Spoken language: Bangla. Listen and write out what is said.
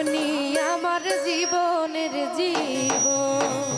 আপনি আমার জীবনের জীবন।